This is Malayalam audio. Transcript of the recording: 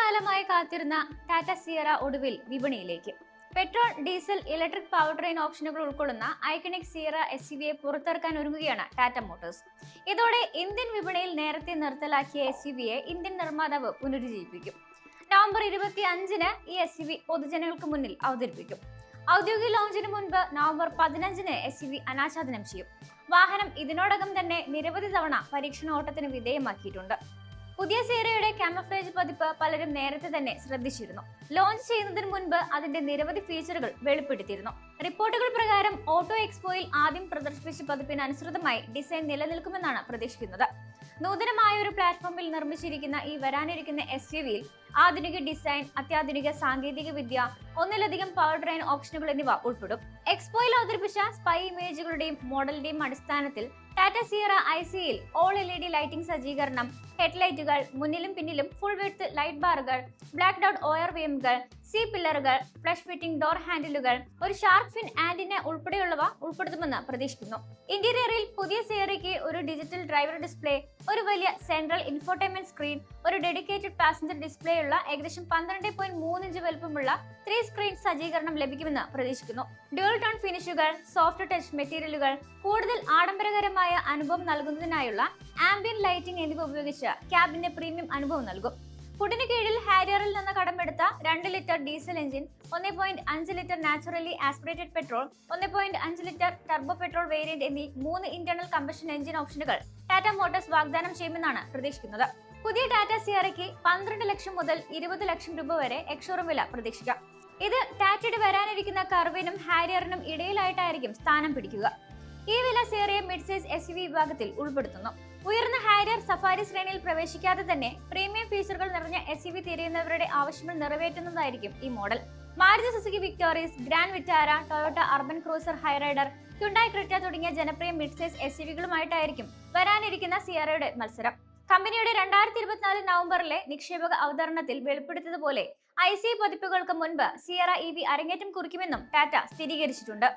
കാലമായി കാത്തിരുന്ന ടാറ്റ സിയറ ഒടുവിൽ വിപണിയിലേക്ക്. Petrol diesel electric power train ഓപ്ഷനുകൾ ഉൾക്കൊള്ളുന്ന ഐക്കണിക് സിയറ എസ് സി വിയെ പുറത്തിറക്കാൻ ഒരുങ്ങുകയാണ് ടാറ്റ മോട്ടോഴ്സ്. ഇതോടെ ഇന്ത്യൻ വിപണിയിൽ നേരത്തെ നിർത്തലാക്കിയ എസ് യു വിയെ ഇന്ത്യൻ നിർമ്മാതാവ് പുനരുജ്ജീവിപ്പിക്കും. നവംബർ ഇരുപത്തി അഞ്ചിന് ഈ എസ് യു വി പൊതുജനങ്ങൾക്ക് മുന്നിൽ അവതരിപ്പിക്കും. ഔദ്യോഗിക ലോഞ്ചിന് മുൻപ് നവംബർ പതിനഞ്ചിന് എസ് യു വി അനാച്ഛാദനം ചെയ്യും. വാഹനം ഇതിനോടകം തന്നെ നിരവധി തവണ പരീക്ഷണ ഓട്ടത്തിന് വിധേയമാക്കിയിട്ടുണ്ട്. പുതിയ സീറയുടെ കാമഫ്ലേജ് പതിപ്പ് പലരും നേരത്തെ തന്നെ ശ്രദ്ധിച്ചിരുന്നു. ലോഞ്ച് ചെയ്യുന്നതിന് മുൻപ് അതിന്റെ നിരവധി ഫീച്ചറുകൾ വെളിപ്പെടുത്തിയിരുന്നു. റിപ്പോർട്ടുകൾ പ്രകാരം ഓട്ടോ എക്സ്പോയിൽ ആദ്യം പ്രദർശിപ്പിച്ച പതിപ്പിന് അനുസൃതമായി ഡിസൈൻ നിലനിൽക്കുമെന്നാണ് പ്രതീക്ഷിക്കുന്നത്. നൂതനമായ ഒരു പ്ലാറ്റ്ഫോമിൽ നിർമ്മിച്ചിരിക്കുന്ന ഈ വരാനിരിക്കുന്ന എസ് യു വിയിൽ ആധുനിക ഡിസൈൻ അത്യാധുനിക സാങ്കേതിക വിദ്യ ഒന്നിലധികം പവർ ട്രെയിൻ ഓപ്ഷനുകൾ എന്നിവ ഉൾപ്പെടും. എക്സ്പോയിൽ അവതരിപ്പിച്ച സ്പൈ ഇമേജുകളുടെയും മോഡലിന്റെയും അടിസ്ഥാനത്തിൽ ടാറ്റ സിയറ ഐ സിയിൽ all L E D lighting സജ്ജീകരണം ഹെഡ്ലൈറ്റുകൾ മുന്നിലും പിന്നിലും ഫുൾ വിഡ്ത്ത് ലൈറ്റ് ബാറുകൾ ബ്ലാക്ക് ഡൗട്ട് ഓയർ വീമുകൾ സി പില്ലറുകൾ ഫ്ലഷ് ഫിറ്റിംഗ് ഡോർ ഹാൻഡിലുകൾ ഒരു ഷാർക്ക് ഫിൻ ആന്റിന ഉൾപ്പെടെയുള്ളവ ഉൾപ്പെടുത്തുമെന്ന് പ്രതീക്ഷിക്കുന്നു. ഇന്റീരിയറിൽ പുതിയ സിയറിക്ക് ഒരു ഡിജിറ്റൽ ഡ്രൈവർ ഡിസ്പ്ലേ ഒരു വലിയ സെൻട്രൽ ഇൻഫോർടൈൻമെന്റ് സ്ക്രീൻ ഒരു ഡെഡിക്കേറ്റഡ് പാസഞ്ചർ ഡിസ്പ്ലേ ഉള്ള ഏകദേശം പന്ത്രണ്ട് പോയിന്റ് മൂന്ന് ഇഞ്ച് വലുപ്പമുള്ള ത്രീ സ്ക്രീൻ സജ്ജീകരണം ലഭിക്കുമെന്ന് പ്രതീക്ഷിക്കുന്നു. ഡ്യൂൾ ടോൺ ഫിനിഷുകൾ സോഫ്റ്റ് ടച്ച് മെറ്റീരിയലുകൾ കൂടുതൽ ആഡംബരകരമായ അനുഭവം നൽകുന്നതിനായുള്ള ആംബിയൻ ലൈറ്റിംഗ് എന്നിവ ഉപയോഗിച്ച് ക്യാബിന്റെ പ്രീമിയം അനുഭവം നൽകും. ഫുഡിന് കീഴിൽ ഹാരിയറിൽ നിന്ന് കടമെടുത്ത രണ്ട് ലിറ്റർ ഡീസൽ എഞ്ചിൻ ഒന്ന് പോയിന്റ് അഞ്ച് ലിറ്റർ നാച്ചുറലി ആസ്പിറേറ്റഡ് പെട്രോൾ ഒന്ന് പോയിന്റ് അഞ്ച് ലിറ്റർ ടർബോ പെട്രോൾ വേരിയന്റ് എന്നീ മൂന്ന് ഇന്റേണൽ കമ്പഷൻ എഞ്ചിൻ ഓപ്ഷനുകൾ ടാറ്റ മോട്ടോഴ്സ് വാഗ്ദാനം ചെയ്യുമെന്നാണ് പ്രതീക്ഷിക്കുന്നത്. പുതിയ ടാറ്റ സിയറയ്ക്ക് പന്ത്രണ്ട് ലക്ഷം മുതൽ ഇരുപത് ലക്ഷം രൂപ വരെ എക്സ്ഷോറൂം വില പ്രതീക്ഷിക്കാം. ഇത് ടാറ്റയുടെ വരാനിരിക്കുന്ന കർവിനും ഹാരിയറിനും ഇടയിലായിട്ടായിരിക്കും സ്ഥാനം പിടിക്കുക. ഈ വില സിയറയെ മിഡ് സൈസ് എസ് വിഭാഗത്തിൽ ഉൾപ്പെടുത്തുന്നു. ഉയർന്ന ഹാരിയർ സഫാരി ശ്രേണിയിൽ പ്രവേശിക്കാതെ തന്നെ പ്രീമിയം ഫീച്ചറുകൾ നിറഞ്ഞ എസ് യു വി തിരയുന്നവരുടെ ആവശ്യങ്ങൾ നിറവേറ്റുന്നതായിരിക്കും ഈ model. Maruti Suzuki Victoris Grand Vitara Toyota Urban Cruiser Hyryder Hyundai Creta തുടങ്ങിയ ജനപ്രിയ മിഡ് സൈസ് എസ് യു വികളുമായിട്ടായിരിക്കും വരാനിരിക്കുന്ന സിയറയുടെ മത്സരം. കമ്പനിയുടെ രണ്ടായിരത്തി ഇരുപത്തിനാല് നവംബറിലെ നിക്ഷേപക അവതരണത്തിൽ വെളിപ്പെടുത്തിയതുപോലെ ഐ സി പതിപ്പുകൾക്ക് മുൻപ് സിയറ ഇ വി അരങ്ങേറ്റം കുറിക്കുമെന്നും ടാറ്റ സ്ഥിരീകരിച്ചിട്ടുണ്ട്.